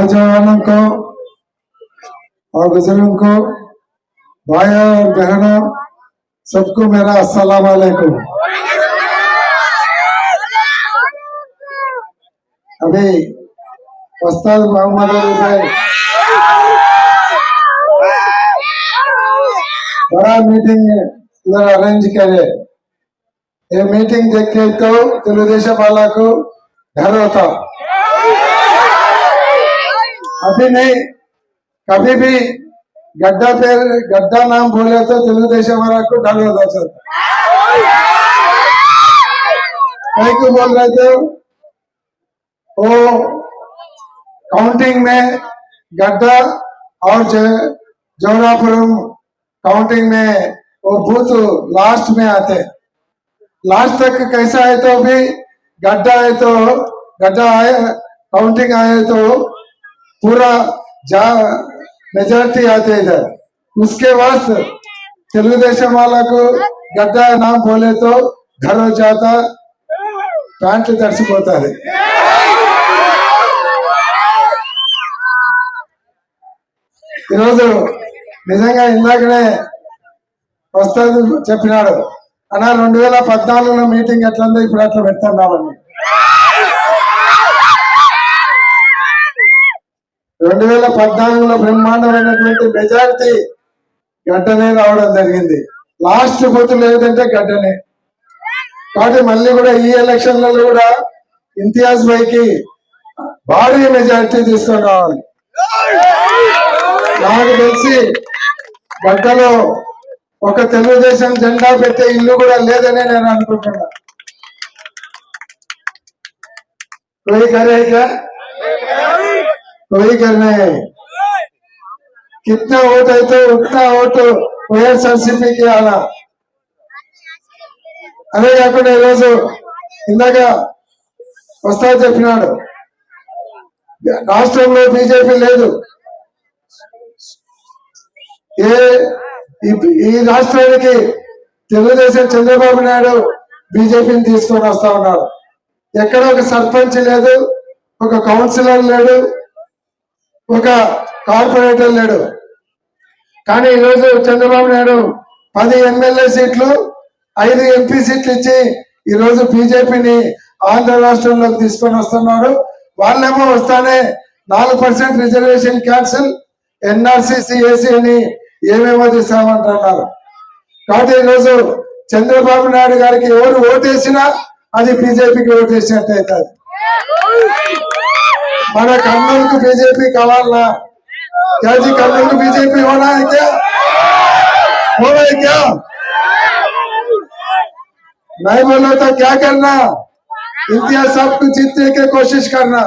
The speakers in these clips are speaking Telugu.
नौजवानों को और बुज़ुर्गों को भाई और बहनों सबको मेरा अस्सलाम वालेकुम। अभी उस्ताद मोहम्मद अली भाई, बड़ा मीटिंग इधर अरेंज करे। ये मीटिंग देख के तो तेलुगुदेशम वाला को घर होता। अभी नहीं, कभी भी गड्ढा पे गड्ढा नाम बोले तो तेलुगुदेशम वाला को डर होता चलता कहीं को बोल रहे थे? वो काउंटिंग में गड्ढा और जो- जौनापुरम काउंटिंग में वो बूथ लास्ट में आते। लास्ट तक कैसा है तो भी गड्ढा है तो गड्ढा आए काउंटिंग आए तो पूरा जा मेजोरिटी आते इधर उसके बाद तेलुगुदेशम वाला को गड्ढा नाम बोले तो घर हो जाता ప్యాంట్లు తడిసిపోతుంది ఈరోజు నిజంగా ఇందాకనే వస్తుంది చెప్పినాడు అన్న రెండు వేల పద్నాలుగులో మీటింగ్ ఎట్లా ఉందో ఇప్పుడు అట్లా పెడుతున్నామని రెండు వేల పద్నాలుగులో బ్రహ్మాండమైనటువంటి మెజారిటీ గడ్డనే రావడం జరిగింది లాస్ట్ బూత్ లేదంటే గడ్డనే కాబట్టి మళ్ళీ కూడా ఈ ఎలక్షన్లలో కూడా ఇంతియాజ్ భాయ్కి భారీ మెజారిటీ తీసుకొని రావాలి నాకు తెలిసి గడ్డలో ఒక తెలుగుదేశం జెండా పెట్టే ఇల్లు కూడా లేదని నేను అనుకుంటున్నా कोई करे क्या कोई करना है कितना वोट है तो उतना वोट వైఎస్ఆర్సీపీకి అలా అదే కాకుండా ఈరోజు ఇందాక వస్తా చెప్పినాడు రాష్ట్రంలో బీజేపీ లేదు ఏ ఈ- ఈ రాష్ట్రానికి తెలుగుదేశం చంద్రబాబు నాయుడు బీజేపీని తీసుకొని వస్తా ఉన్నాడు ఎక్కడ ఒక సర్పంచ్ లేదు ఒక కౌన్సిలర్ లేడు ఒక కార్పొరేటర్ లేడు. కానీ ఈరోజు చంద్రబాబు నాయుడు పది ఎమ్మెల్యే సీట్లు ఐదు ఎంపీ సీట్లు ఇచ్చి ఈరోజు బీజేపీని ఆంధ్ర రాష్ట్రంలోకి తీసుకొని వస్తున్నాడు. వాళ్ళేమో వస్తానే నాలుగు percent reservation cancel NRCC AC అని ఏమేమో తీసామంటున్నారు కాబట్టి ఈరోజు చంద్రబాబు నాయుడు గారికి ఎవరు ఓటేసినా అది బీజేపీకి ఓటేసినట్టు అవుతుంది. మన కర్నూలుకు బీజేపీ కావాలనా क्या जी कर्नूल को बीजेपी होना है क्या हो रहा है क्या नहीं बोलो तो क्या करना इम्तियाज साहब को जीतने की कोशिश करना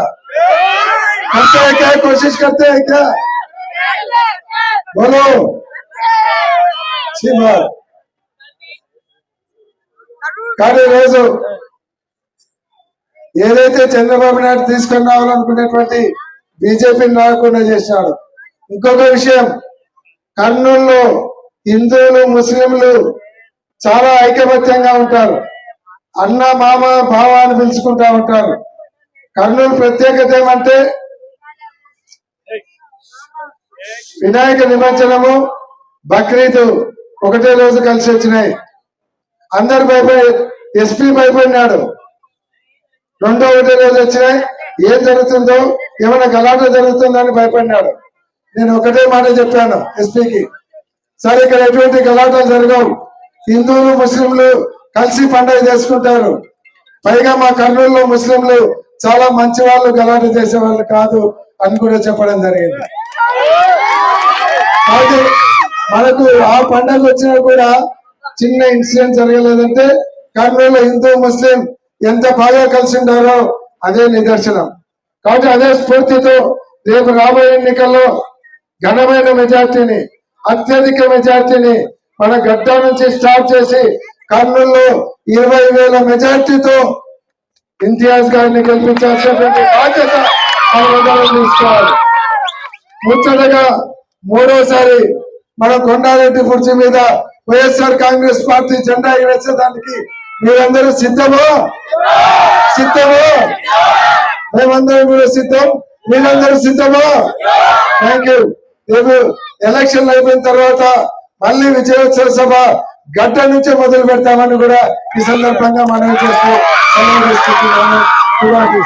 करते हैं क्या कोशिश करते हैं क्या बोलो अच्छी बात కానీ రోజు ఏదైతే చంద్రబాబు నాయుడు తీసుకొని రావాలనుకునేటువంటి బీజేపీని రాకుండా చేసినాడు. ఇంకొక విషయం కర్నూలులో హిందువులు ముస్లింలు చాలా ఐకమత్యంగా ఉంటారు. అన్న మామ భావ అని పిలుచుకుంటా ఉంటారు. కర్నూలు ప్రత్యేకత ఏమంటే వినాయక నిమజ్జనము బక్రీద్ ఒకటే రోజు కలిసి వచ్చినాయి. అందరు భయపడి ఎస్పీ భయపడినాడు రెండో ఒకటి రోజు వచ్చినాయి. ఏం జరుగుతుందో ఏమైనా గలాట జరుగుతుందని భయపడినాడు. నేను ఒకటే మాట చెప్పాను ఎస్పీకి. సరే ఇక్కడ ఎటువంటి గలాటాలు జరగవు. హిందువులు ముస్లింలు కలిసి పండుగ చేసుకుంటారు. పైగా మా కర్నూలులో ముస్లింలు చాలా మంచి వాళ్ళు గలాట చేసే వాళ్ళు కాదు అని కూడా చెప్పడం జరిగింది. కాబట్టి మనకు ఆ పండగ వచ్చినా కూడా చిన్న ఇన్సిడెంట్ జరగలేదంటే కర్నూలు హిందూ ముస్లిం ఎంత బాగా కలిసి ఉండారో అదే నిదర్శనం. కాబట్టి అదే స్ఫూర్తితో రేపు రాబోయే ఎన్నికల్లో ఘనమైన మెజార్టీని అత్యధిక మెజార్టీని మన గడ్డ నుంచి స్టార్ట్ చేసి కర్నూలులో ఇరవై వేల మెజార్టీతో ఇంతియాజ్ గారిని గెలిపించాల్సినటువంటి బాధ్యత తీసుకోవాలి ముచ్చటగా మూడోసారి మన కొండారెడ్డి కుర్చీ మీద వైఎస్ఆర్ కాంగ్రెస్ పార్టీ జెండా ఎగరేసేదానికి మీరందరూ సిద్ధమా? సిద్ధమా? మేమందరం కూడా సిద్ధం. మీరందరూ సిద్ధమా? Thank you. రేపు ఎలక్షన్ అయిపోయిన తర్వాత మళ్ళీ విజయోత్సవ సభ గడ్డ నుంచే మొదలు పెడతామని కూడా ఈ సందర్భంగా మనం చేస్తూ సెలవు